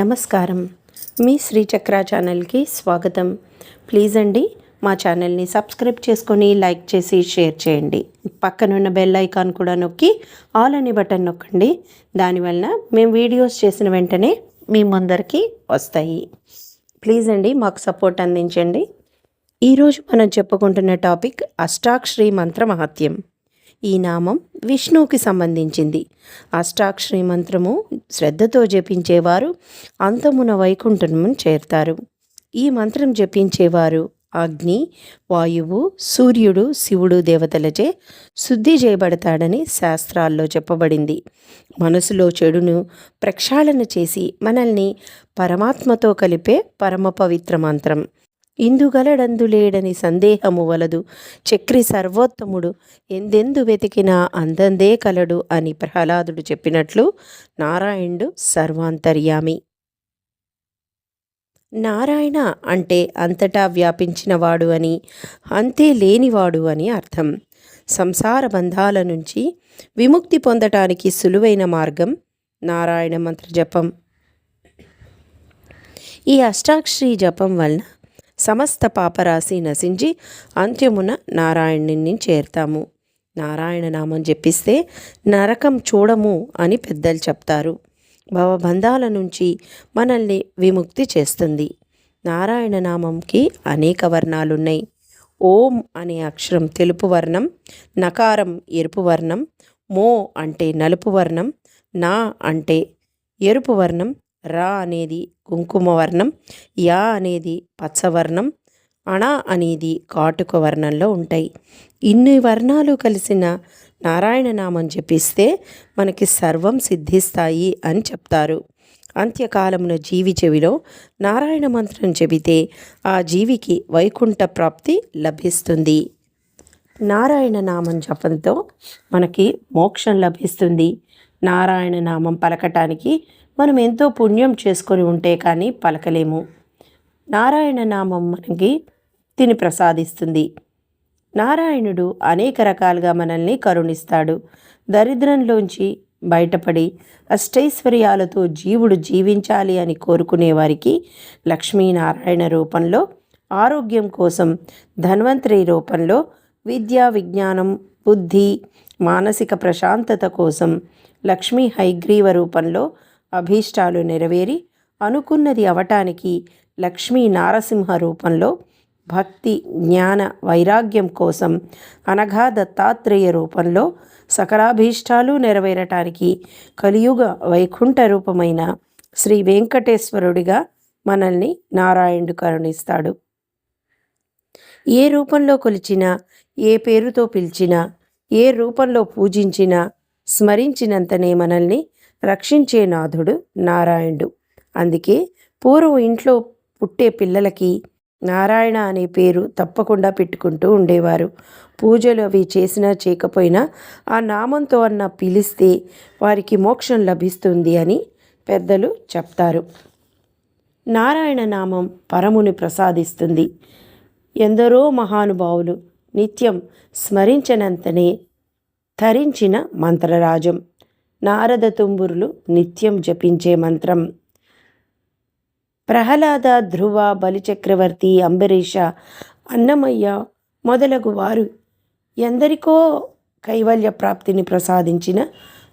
నమస్కారం. మీ శ్రీచక్ర ఛానల్కి స్వాగతం. ప్లీజ్ అండి మా ఛానల్ని సబ్స్క్రైబ్ చేసుకొని లైక్ చేసి షేర్ చేయండి. పక్కనున్న బెల్ ఐకాన్ కూడా నొక్కి ఆల్ అని బటన్ నొక్కండి. దానివలన మేము వీడియోస్ చేసిన వెంటనే మీ ముందరికి వస్తాయి. ప్లీజ్ అండి మాకు సపోర్ట్ అందించండి. ఈరోజు మనం చెప్పుకుంటున్న టాపిక్ అష్టాక్షరి మంత్ర మహత్యం ఈ నామం విష్ణువుకి సంబంధించింది. అష్టాక్షరి మంత్రము శ్రద్ధతో జపించేవారు అంతమున వైకుంఠమును చేరుతారు. ఈ మంత్రం జపించేవారు అగ్ని వాయువు సూర్యుడు శివుడు దేవతలచే శుద్ధి చేయబడతాడని శాస్త్రాల్లో చెప్పబడింది. మనసులో చెడును ప్రక్షాళన చేసి మనల్ని పరమాత్మతో కలిపే పరమ పవిత్ర మంత్రం. ఇందుగలడందు లేడని సందేహము వలదు. చక్రి సర్వోత్తముడు ఎందెందు వెతికినా అందందే కలడు అని ప్రహ్లాదుడు చెప్పినట్లు నారాయణుడు సర్వాంతర్యామి. నారాయణ అంటే అంతటా వ్యాపించినవాడు అని అంతే లేనివాడు అని అర్థం. సంసార బంధాల నుంచి విముక్తి పొందటానికి సులువైన మార్గం నారాయణ మంత్ర జపం. ఈ అష్టాక్షరి జపం వలన సమస్త పాపరాశి నశించి అంత్యమున నారాయణుని చేరుతాము. నారాయణ నామం జపిస్తే నరకం చూడము అని పెద్దలు చెప్తారు. భవబంధాల నుంచి మనల్ని విముక్తి చేస్తుంది. నారాయణ నామంకి అనేక వర్ణాలున్నాయి. ఓం అనే అక్షరం తెలుపు వర్ణం నకారం ఎరుపు వర్ణం మో అంటే నలుపు వర్ణం నా అంటే ఎరుపు వర్ణం రా అనేది కుంకుమ వర్ణం యా అనేది పచ్చవర్ణం అణ అనేది కాటుక వర్ణంలో ఉంటాయి. ఇన్ని వర్ణాలు కలిసిన నారాయణ నామం జపిస్తే మనకి సర్వం సిద్ధిస్తాయి అని చెప్తారు. అంత్యకాలమున జీవి చెవిలో నారాయణ మంత్రం చెబితే ఆ జీవికి వైకుంఠ ప్రాప్తి లభిస్తుంది. నారాయణ నామం జపంతో మనకి మోక్షం లభిస్తుంది. నారాయణ నామం పలకటానికి మనం ఎంతో పుణ్యం చేసుకొని ఉంటే కానీ పలకలేము. నారాయణ నామం మనకి తిని ప్రసాదిస్తుంది. నారాయణుడు అనేక రకాలుగా మనల్ని కరుణిస్తాడు. దరిద్రంలోంచి బయటపడి అష్టైశ్వర్యాలతో జీవుడు జీవించాలి అని కోరుకునే వారికి లక్ష్మీనారాయణ రూపంలో ఆరోగ్యం కోసం ధన్వంతరి రూపంలో విద్యా విజ్ఞానం బుద్ధి మానసిక ప్రశాంతత కోసం లక్ష్మీ హైగ్రీవ రూపంలో అభీష్టాలు నెరవేరి అనుకున్నది అవటానికి లక్ష్మీ నారసింహ రూపంలో భక్తి జ్ఞాన వైరాగ్యం కోసం అనఘా దత్తాత్రేయ రూపంలో సకలాభీష్టాలు నెరవేరటానికి కలియుగ వైకుంఠ రూపమైన శ్రీ వెంకటేశ్వరుడిగా మనల్ని నారాయణుడు కరుణిస్తాడు. ఏ రూపంలో కొలిచినా ఏ పేరుతో పిలిచినా ఏ రూపంలో పూజించినా స్మరించినంతనే మనల్ని రక్షించే నాథుడు నారాయణుడు. అందుకే పూర్వం ఇంట్లో పుట్టే పిల్లలకి నారాయణ అనే పేరు తప్పకుండా పెట్టుకుంటూ ఉండేవారు. పూజలు అవి చేసినా చేయకపోయినా ఆ నామంతో అన్న పిలిస్తే వారికి మోక్షం లభిస్తుంది అని పెద్దలు చెప్తారు. నారాయణ నామం పరముని ప్రసాదిస్తుంది. ఎందరో మహానుభావులు నిత్యం స్మరించనంతనే ధరించిన మంత్రరాజం. నారద తుంబురులు నిత్యం జపించే మంత్రం. ప్రహ్లాద ధ్రువ బలిచక్రవర్తి అంబరీష అన్నమయ్య మొదలగు వారు ఎందరికో కైవల్య ప్రాప్తిని ప్రసాదించిన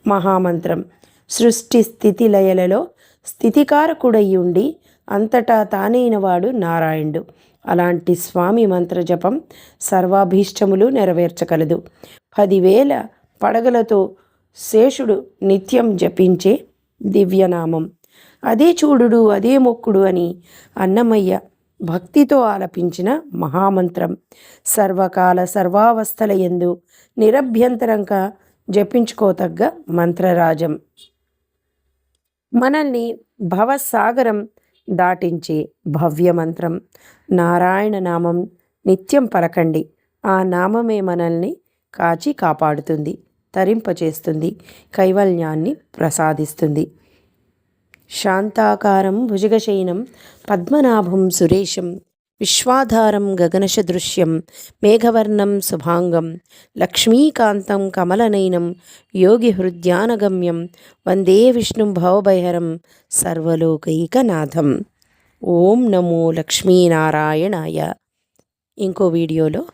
మహామంత్రం. సృష్టి స్థితి లయలలో స్థితికారకుడై ఉండి అంతటా తానైన వాడు నారాయణుడు. అలాంటి స్వామి మంత్ర జపం సర్వాభీష్టములు నెరవేర్చగలదు పదివేల పడగలతో శేషుడు నిత్యం జపించే దివ్యనామం. అదే చూడుడు అదే మొక్కుడు అని అన్నమయ్య భక్తితో ఆలపించిన మహామంత్రం. సర్వకాల సర్వావస్థల ఎందు నిరభ్యంతరంగా జపించుకోతగ్గ మంత్రరాజం. మనల్ని భవసాగరం దాటించే భవ్య మంత్రం నారాయణ నామం నిత్యం పలకండి. ఆ నామమే మనల్ని కాచి కాపాడుతుంది. తరింపచేస్తుంది కైవల్యాన్ని ప్రసాదిస్తుంది. శాంతాకారం భుజగశయనం పద్మనాభం సురేశం విశ్వాధారం గగనశదృశ్యం మేఘవర్ణం శుభాంగం లక్ష్మీకాంతం కమలనయనం యోగి హృద్యానగమ్యం వందే విష్ణుం భవభైహరం సర్వలోకైకనాథం. ఓం నమో లక్ష్మీనారాయణాయ. ఇంకో వీడియోలో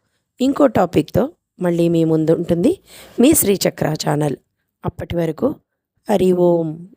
ఇంకో టాపిక్తో మళ్ళీ మీ ముందు ఉంటుంది మీ శ్రీచక్ర ఛానల్. అప్పటి వరకు హరి ఓం.